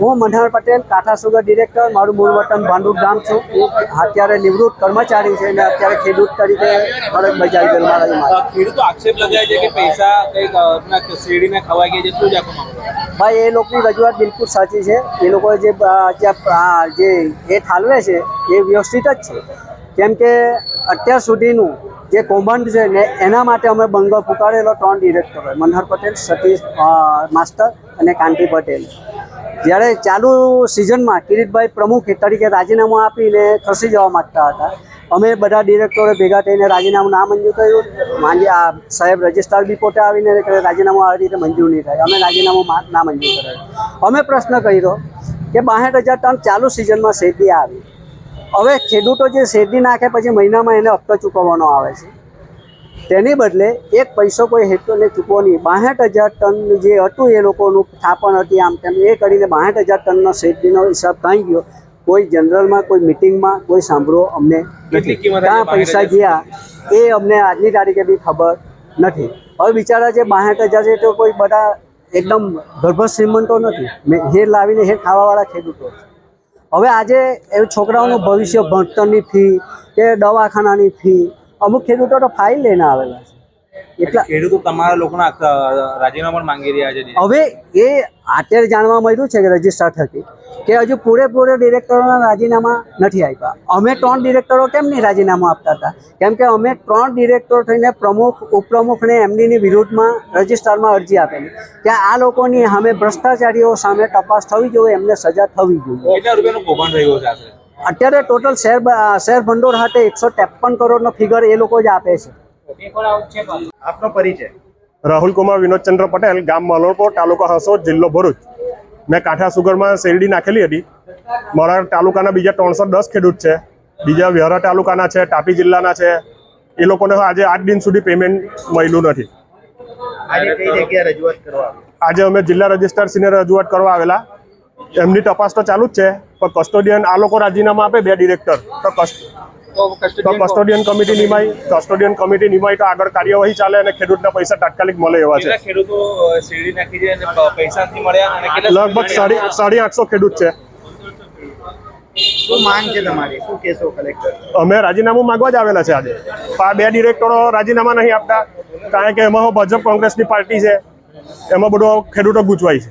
હું મનહર પટેલ કાંઠા sugar director. મારું મૂળ વતન ભાંડુપ ગામ છું. હું અત્યારે નિવૃત્ત કર્મચારી છે. અને અત્યારે ખેડૂત તરીકે ફરજ બજાવી ગયેલ મારા ખેડૂતો આક્ષેપ લગાવે છે કે પૈસા કંઈક શેરડીને ખવાઈ ગયા છે. શું જ? ભાઈ એ લોકોની રજૂઆત બિલકુલ સાચી છે. એ લોકો જે જે એ ઠાલવે છે એ વ્યવસ્થિત જ છે. કેમ કે અત્યાર સુધીનું જે કૌભાંડ છે ને એના માટે અમે બંગલો પુકારેલો ત્રણ ડિરેક્ટરો મનહર પટેલ, સતીશ માસ્ટર અને કાંતિ પટેલ. જ્યારે ચાલુ સિઝનમાં કિરીટભાઈ પ્રમુખ તરીકે રાજીનામું આપીને ખસી જવા માગતા હતા. અમે બધા ડિરેક્ટરો ભેગા થઈને રાજીનામું ના મંજૂર કર્યું. માંજી આ સાહેબ રજિસ્ટ્રાર બી પોતે આવીને રાજીનામું આવી રીતે મંજૂર નહીં થાય. અમે રાજીનામું ના મંજૂર કરાયું અમે પ્રશ્ન કર્યો કે બાસઠ હજાર ટન ચાલુ સિઝનમાં શેરડી આવી. હવે ખેડૂતો જે શેરડી નાખે પછી મહિનામાં એને હપ્તો ચૂકવવાનો આવે છે. તેની બદલે એક પૈસો કોઈ હેતુને ચૂકવો નહીં બાસઠ હજાર ટન જે હતું એ લોકોનું થાપણ હતી આમ તેમ. એ કરીને બાસઠ હજાર ટનનો શેરડીનો હિસાબ કાંઈ ગયો. કોઈ જનરલમાં કોઈ મિટિંગમાં કોઈ સાંભળો અમને નથી. ક્યાં પૈસા ગયા એ અમને આજની તારીખે બી ખબર નથી. હવે બિચારા જે બાસઠ હજાર છે તો કોઈ બધા એકદમ ગર્ભ શ્રીમંતો નથી. મેં હેર લાવીને હેર ખાવાવાળા ખેડૂતો છે. હવે આજે એ છોકરાઓનું ભવિષ્ય ભણતરની ફી કે દવાખાનાની ફી અમુક ખેડૂતો તો ફાઇલ લઈને આવેલા છે એટલા ખેડૂતો તમારા લોકોના રાજીનામા પણ માંગી રહ્યા છે હવે એ અત્યારે જાણવા મળ્યું છે કે રજિસ્ટર થકી કે હજુ પૂરેપૂરે ડિરેક્ટરોના રાજીનામા નથી આપ્યા. અમે ત્રણ ડિરેક્ટરો કેમ નહીં રાજીનામું આપતા હતા? કેમ કે અમે ત્રણ ડિરેક્ટરો થઈને પ્રમુખ ઉપપ્રમુખને એમડીની વિરુદ્ધમાં રજિસ્ટરમાં અરજી આપેલી. કે આ લોકોની સામે ભ્રષ્ટાચારીઓ સામે તપાસ થવી જોઈએ એમને સજા થવી જોઈએ. કેટલા રૂપિયાનું કૌભાંડ રહ્યું છે અત્યારે ટોટલ શેર શેર ભંડોળ હાથે એકસો ત્રેપન કરોડનો ફિગર એ લોકો જ આપે છે. આપનો પરિચય. રાહુલ કુમાર વિનોદચંદ્ર પટેલ ગામ મલોરપોર તાલુકા હસોદ જિલ્લો ભરૂચ. મેં કાંઠા સુગરમાં શેરડી નાખેલી હતી. મારા તાલુકાના બીજા ત્રણસો દસ ખેડૂત છે. બીજા વ્યારા તાલુકાના છે તાપી જિલ્લાના છે. એ લોકોને આજે આઠ દિન સુધી પેમેન્ટ મળ્યું નથી. આજે અમે જિલ્લા રજિસ્ટ્રારશ્રીને રજૂઆત કરવા આવેલા. એમની તપાસ તો ચાલુ જ છે પણ કસ્ટોડિયન આ લોકો રાજીનામા આપે બે ડિરેક્ટર તો તો કસ્ટોડિયન કમિટી નિમાય કસ્ટોડિયન કમિટી નિમાય તો આગળ કાર્યવાહી ચાલે અને ખેડૂતના પૈસા તાત્કાલિક મળે એવા છે. ખેડૂતો શેરડી નાખી છે અને પૈસા નથી મળ્યા અને કેટલા લગભગ સાડી સાડી આઠસો ખેડૂત છે. શું માંગ છે તમારી? શું કહેશો કલેક્ટર? અમે રાજીનામું માંગવા જ આવેલા છે આજે. આ બે ડિરેક્ટરો રાજીનામા નહીં આપતા કારણ કે એમાં ભાજપ કોંગ્રેસની પાર્ટી છે. એમાં બધો ખેડૂતો ગૂંચવાય છે.